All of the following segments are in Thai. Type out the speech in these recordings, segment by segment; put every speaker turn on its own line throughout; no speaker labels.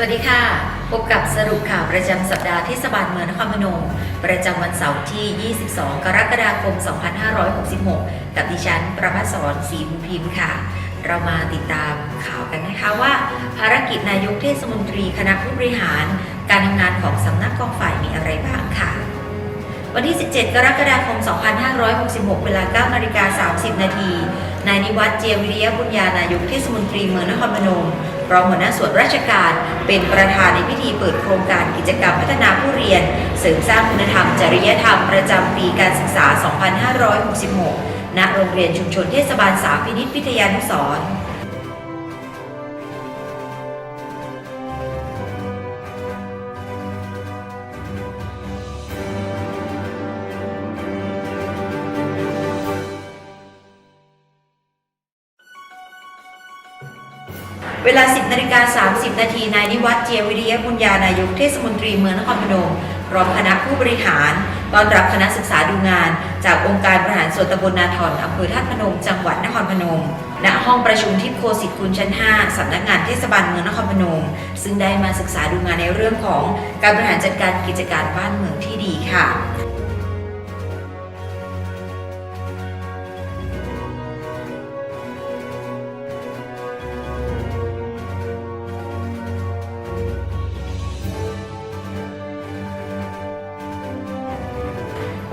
สวัสดีค่ะ พบกับสรุปข่าวประจำสัปดาห์เทศบาลเมืองนครพนม ประจำวันเสาร์ที่ 22 กรกฎาคม 2566 กับดิฉัน ประภัสสรศรีบุญพิมพ์ค่ะ เรามาติดตามข่าวกันนะคะว่า ภารกิจนายกเทศมนตรีคณะผู้บริหาร การทำงานของสำนักกองฝ่ายมีอะไรบ้างค่ะ วันที่ 17 กรกฎาคม 2566 เวลา9นาฬิกา30 นาที นายนิวัฒน์เจียวิริยบุญญานายกเทศมนตรีเมืองนครพนม รองหัวหน้าส่วนราชการ เป็นประธานในพิธีเปิดโครงการกิจกรรมพัฒนาผู้เรียน เสริมสร้างคุณธรรม จริยธรรมประจำปีการศึกษา 2566 ณ โรงเรียนชุมชนเทศบาลสาพินิจพิทยานุสรณ์ เวลา 10นาฬิกา30 นาทีนายนิวัฒน์เจียวิริยะบุญญานายกเทศมนตรีเมืองนครพนมรอมคณะผู้บริหารตอนรับคณะศึกษาดูงาน จากองค์การบริหารส่วนตำบลนาทอนอำเภอท่าตุพนม จังหวัดนครพนม ณ ห้องประชุมทิพโคสิทธิ์คุณชั้น 5 สำนักงานเทศบาลเมืองนครพนม ซึ่งได้มาศึกษาดูงานในเรื่องของการบริหารจัดการกิจการบ้านเมืองที่ดีค่ะ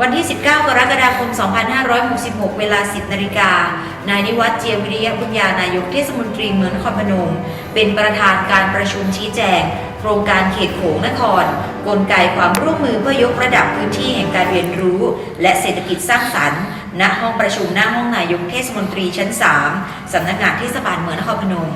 วันที่ 19 กรกฎาคม 2566 เวลา 10 นาฬิกา นายนิวัฒน์เจียวิริยบุญญานายกเทศมนตรีเมืองนครพนม เป็นประธานการประชุมชี้แจง โครงการเขตโขงนคร กลไกความร่วมมือเพื่อยกระดับพื้นที่แห่งการเรียนรู้ และเศรษฐกิจสร้างสรรค์ ณ ห้องประชุมหน้าห้องนายกเทศมนตรีชั้น 3 สำนักงานเทศบาลเมืองนครพนม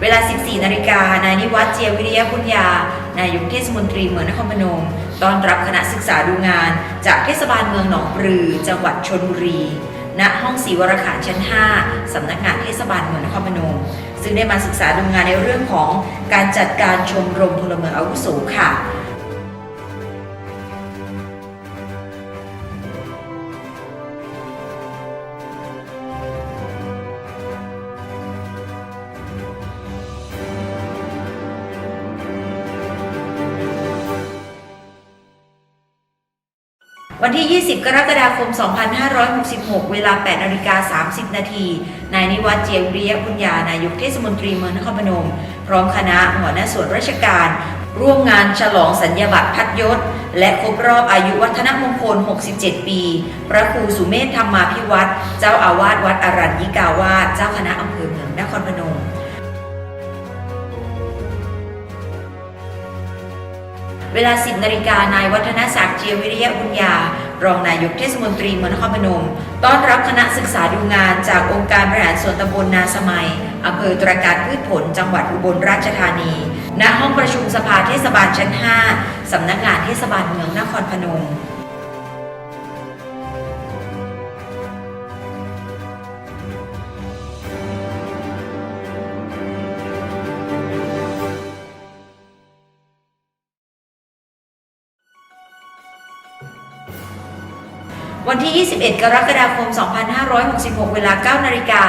เวลา 14 นาฬิกา นายนิวัฒน์เจียวิริยบุญญา นายกเทศมนตรีเมืองนครพนม ต้อนรับคณะศึกษาดูงาน จากเทศบาลเมืองหนองปลือ จังหวัดชนบุรี ณ ห้องศรีวรขานชั้น 5 สำนักงานเทศบาลเมืองนครพนม ซึ่งได้มาศึกษาดูงานในเรื่องของการจัดการชมรมพลเมืองอาวุโสค่ะ วันที่ 20 กรกฎาคม 2566 เวลา 8นาฬิกา30 นาที นายนิวัฒน์เจียวิริยบุญญานายกเทศมนตรีเมืองนครพนม พร้อมคณะหัวหน้าส่วนราชการ ร่วมงานฉลองสัญญาบัตรพัดยศ และครบรอบอายุวัฒนมงคล 67 ปี พระครูสุเมธธรรมาภิวัตร เจ้าอาวาสวัดอรัญญิกาวาสเจ้าคณะอำเภอเมืองนครพนม เวลา 10นาฬิกานายวัฒนศักดิ์เจียวิริยบุญญารองนายกเทศมนตรีเมืองนครพนม ต้อนรับคณะศึกษาดูงานจากองค์การบริหารส่วนตำบลนาสมัยอำเภอตรการพืชผลจังหวัดอุบลราชธานี ณ ห้องประชุมสภาเทศบาลชั้น 5 สำนักงานเทศบาลเมืองนครพนม วันที่ 21 กรกฎาคม 2566 เวลา 9 นาฬิกา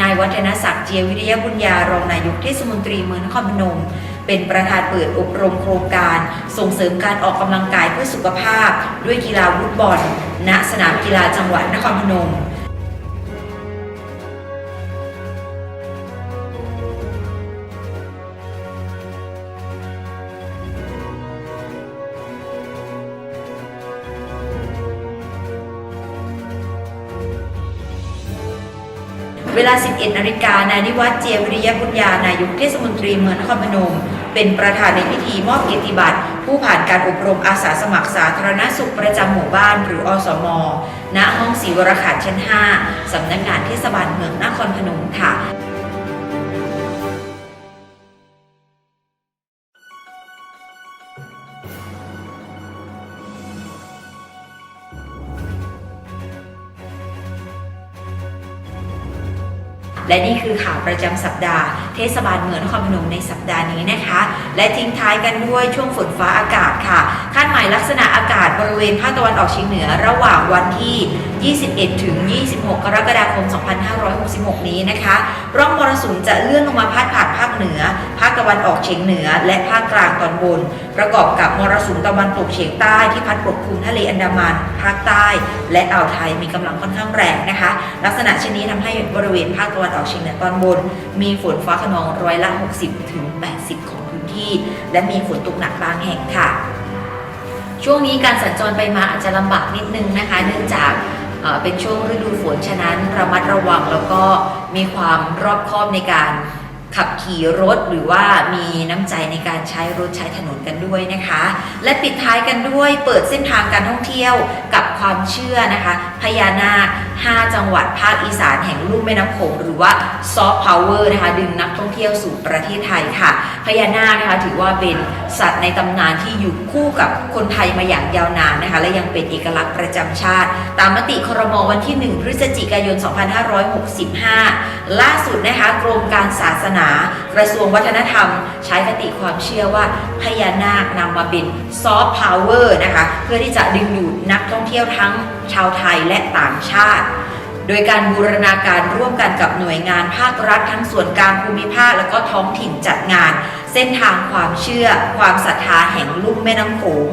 นายวัฒนศักดิ์เจียวิริยบุญญารองนายกเทศมนตรีเมืองนครพนม เป็นประธานเปิดอบรมโครงการ ส่งเสริมการออกกำลังกายเพื่อสุขภาพ ด้วยกีฬาฟุตบอลณสนามกีฬาจังหวัดนครพนม เวลา 11 นาฬิกานายนิวัฒน์เจียวิริยพุทยานายกเทศมนตรีเมืองนครพนม เป็นประธานในพิธีมอบเกียรติบัตร ผู้ผ่านการอบรมอาสาสมัครสาธารณสุขประจำหมู่บ้านหรืออสม ณ ห้องศรีวรขานชั้น 5 สำนักงานเทศบาลเมืองนครพนมค่ะ และนี่คือข่าวประจำสัปดาห์เทศบาลเมืองนครพนมในสัปดาห์นี้นะคะ และทิ้งท้ายกันด้วยช่วงฝนฟ้าอากาศค่ะ คาดหมายลักษณะอากาศบริเวณภาคตะวันออกเฉียงเหนือระหว่างวันที่ 21 ถึง 26 กรกฎาคม 2566 นี้นะคะ ร่องมรสุมจะเลื่อนลงมาพาดผ่านภาคเหนือ ภาคตะวันออกเฉียงเหนือ และภาคกลางตอนบนประกอบกับมรสุมตะวันตกเฉียงใต้ที่พัดปกคลุมทะเลอันดามันภาคใต้ และอ่าวไทยมีกำลังค่อนข้างแรงนะคะ ลักษณะเช่นนี้ทำให้บริเวณภาคตะวันออกเฉียงเหนือตอนบน มีฝนฟ้าขนองร้อยละ 60ถึง80 ของพื้นที่ และมีฝนตกหนักบางแห่งค่ะ ช่วงนี้การสัญจรไปมาอาจจะลำบากนิดนึงนะคะ เนื่องจากเป็นช่วงฤดูฝนฉะนั้นระมัดระวังแล้วก็มีความรอบคอบในการ ขับขี่รถหรือว่ามีน้ำใจในการใช้รถใช้ถนนกันด้วยนะคะ และปิดท้ายกันด้วยเปิดเส้นทางการท่องเที่ยวกับความเชื่อนะคะ พญานาค 5 จังหวัดภาคอีสานแห่งลุ่มแม่น้ำโขงหรือว่าซอฟต์พาวเวอร์นะคะ ดึงนักท่องเที่ยวสู่ประเทศไทยค่ะ พญานาคนะคะถือว่าเป็นสัตว์ในตำนานที่อยู่คู่กับคนไทยมาอย่างยาวนานนะคะ และยังเป็นเอกลักษณ์ประจำชาติ ตามมติครมวันที่ 1 พฤศจิกายน 2565 ล่าสุดนะคะกรมการศาสนากระทรวงวัฒนธรรม ใช้คติความเชื่อว่าพญานาคนำมาเป็นซอฟต์พาวเวอร์นะคะ เพื่อที่จะดึงดูดนักท่องเที่ยวทั้งชาวไทยและต่างชาติ โดยการบูรณาการร่วมกันกับหน่วยงานภาครัฐทั้งส่วนกลางภูมิภาคและก็ท้องถิ่นจัดงาน เส้นทางความเชื่อ ความศรัทธาแห่งลุ่มแม่น้ำโขง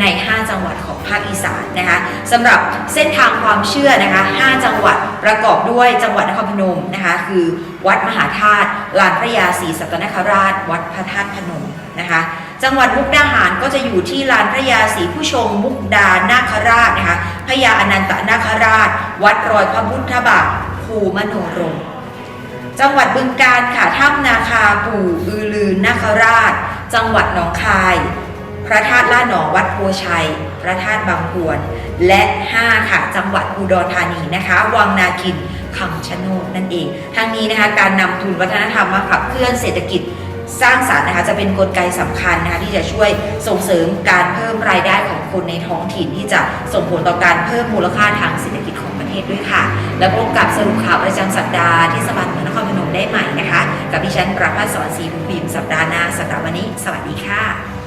ใน 5 จังหวัดของภาคอีสานนะคะสำหรับเส้นทางความเชื่อนะคะ 5 จังหวัดประกอบด้วยจังหวัดนครพนมนะคะ คือวัดมหาธาตุลานพระยาศรีสัตนคราช วัดพระธาตุพนมนะคะจังหวัดมุกดาหารก็จะอยู่ที่ลานพระยาศรีผู้ชงมุกดานาคราชนะคะพระยาอนันตนาคราช วัดรอยพระพุทธบาทภูมโนรมจังหวัดบึงกาฬค่ะถ้ำนาคาปู่อือลือนาคราช จังหวัดหนองคาย พระธาตุล่าหนองวัดโพชัย พระธาตุบางพวน และ 5 ค่ะ จังหวัดอุดรธานีนะคะ วังนาคิน คำชะโนดนั่นเองทั้งนี้นะคะการนำทุนวัฒนธรรมมาขับเคลื่อนเศรษฐกิจสร้างสรรค์นะคะจะเป็นนกลไกสำคัญนะคะที่จะช่วยส่งเสริมการเพิ่มรายได้ของคนในท้องถิ่นที่จะส่งผลต่อการเพิ่มมูลค่าทางเศรษฐกิจของประเทศด้วยค่ะ และพบกับสรุปข่าวประจำสัปดาห์ที่สบันเมืองนครพนมได้ใหม่นะคะ กับดิฉันประภาสสอนศรีบุญบีมสัปดาห์หน้าสำหรับวันนี้ สวัสดีค่ะ